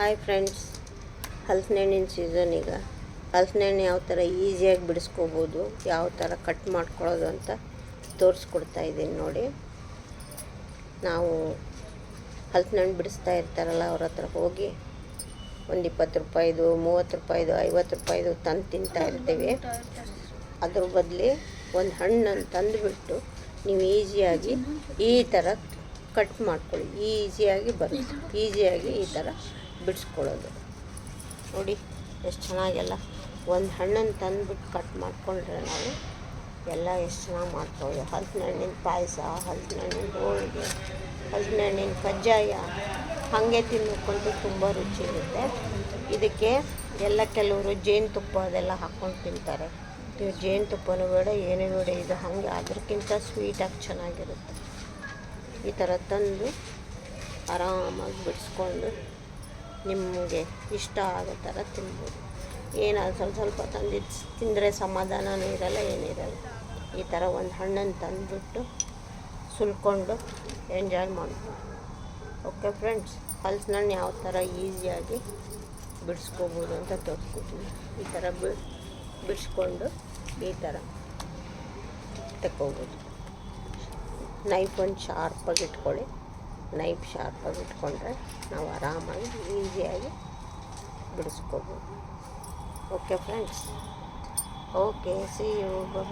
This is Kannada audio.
ಹಾಯ್ ಫ್ರೆಂಡ್ಸ್ ಹಲಸಿನ ಹಣ್ಣಿನ ಸೀಸನ್ ಈಗ. ಹಲಸಿನ ಹಣ್ಣು ಯಾವ ಥರ ಈಸಿಯಾಗಿ ಬಿಡಿಸ್ಕೋಬೋದು, ಯಾವ ಥರ ಕಟ್ ಮಾಡ್ಕೊಳ್ಳೋದು ಅಂತ ತೋರಿಸ್ಕೊಡ್ತಾ ಇದ್ದೀನಿ ನೋಡಿ. ನಾವು ಹಲಸಿನ ಹಣ್ಣು ಬಿಡಿಸ್ತಾ ಇರ್ತಾರಲ್ಲ ಅವ್ರ ಹತ್ರ ಹೋಗಿ ಒಂದು ಇಪ್ಪತ್ತು ರೂಪಾಯಿದು, ಮೂವತ್ತು ರೂಪಾಯಿದು, ಐವತ್ತು ರೂಪಾಯಿದು ತಂದು ತಿಂತಾ ಇರ್ತೇವೆ. ಅದ್ರ ಬದಲಿ ಒಂದು ಹಣ್ಣನ್ನು ತಂದುಬಿಟ್ಟು ನೀವು ಈಸಿಯಾಗಿ ಈ ಥರ ಕಟ್ ಮಾಡ್ಕೊಳ್ಳಿ. ಈಸಿಯಾಗಿ ಬರುತ್ತೆ. ಈಸಿಯಾಗಿ ಈ ಥರ ಬಿಡಿಸ್ಕೊಳ್ಳೋದು. ನೋಡಿ, ಎಷ್ಟು ಚೆನ್ನಾಗೆಲ್ಲ ಒಂದು ಹಣ್ಣನ್ನು ತಂದುಬಿಟ್ಟು ಕಟ್ ಮಾಡಿಕೊಂಡ್ರೆ ನಾವು ಎಲ್ಲ ಎಷ್ಟು ಚೆನ್ನಾಗಿ ಮಾಡ್ಕೊಳ್ಳೋದು. ಹಲ್ಸಿನ ಹಣ್ಣಿನ ಪಾಯಸ ಹಲ್ಸಿನ ಹಣ್ಣಿನ ಹೋಳಿಗೆ ಹಲಸಿನ ಹಣ್ಣಿನ ಕಜ್ಜಾಯ ಹಾಗೆ ತಿನ್ನಕ್ಕಂತೂ ತುಂಬ ರುಚಿ ಇರುತ್ತೆ. ಇದಕ್ಕೆ ಎಲ್ಲ ಕೆಲವರು ಜೇನುತುಪ್ಪ ಅದೆಲ್ಲ ಹಾಕ್ಕೊಂಡು ತಿಂತಾರೆ. ನೀವು ಜೇನುತುಪ್ಪನೂ ಬೇಡ ಏನೇ ಬೇಡ ಇದು ಹಾಗೆ ಅದಕ್ಕಿಂತ ಸ್ವೀಟಾಗಿ ಚೆನ್ನಾಗಿರುತ್ತೆ. ಈ ಥರ ತಂದು ಆರಾಮಾಗಿ ಬಿಡಿಸ್ಕೊಂಡು ನಿಮಗೆ ಇಷ್ಟ ಆಗೋ ಥರ ತಿನ್ಬೋದು. ಏನಾದ್ರು ಸ್ವಲ್ಪ ಸ್ವಲ್ಪ ತಂದಿದ್ದು ತಿಂದರೆ ಸಮಾಧಾನವೂ ಇರಲ್ಲ ಏನಿರಲ್ಲ ಈ ಥರ ಒಂದು ಹಣ್ಣನ್ನು ತಂದುಬಿಟ್ಟು ಸುಲ್ಕೊಂಡು ಎಂಜಾಯ್ ಮಾಡ್ಬೋದು. ಓಕೆ ಫ್ರೆಂಡ್ಸ್ ಹಲ್ಸ್ನಣ್ಣು ಯಾವ ಥರ ಈಸಿಯಾಗಿ ಬಿಡಿಸ್ಕೋಬೋದು ಅಂತ ತೋರಿಸ್ಕೊತೀನಿ ಈ ಥರ ಬಿ, ಬಿಡಿಸ್ಕೊಂಡು ಈ ಥರ ತಗೋಬೋದು ನೈಫ್ ಒಂದು ಶಾರ್ಪಾಗಿ ಇಟ್ಕೊಳ್ಳಿ. ನೈಫ್ ಶಾರ್ಪಾಗಿ ಇಟ್ಕೊಂಡ್ರೆ ನಾವು ಆರಾಮಾಗಿ ಈಸಿಯಾಗಿ ಬಿಡಿಸ್ಕೋಬೋದು. Okay friends okay see you bye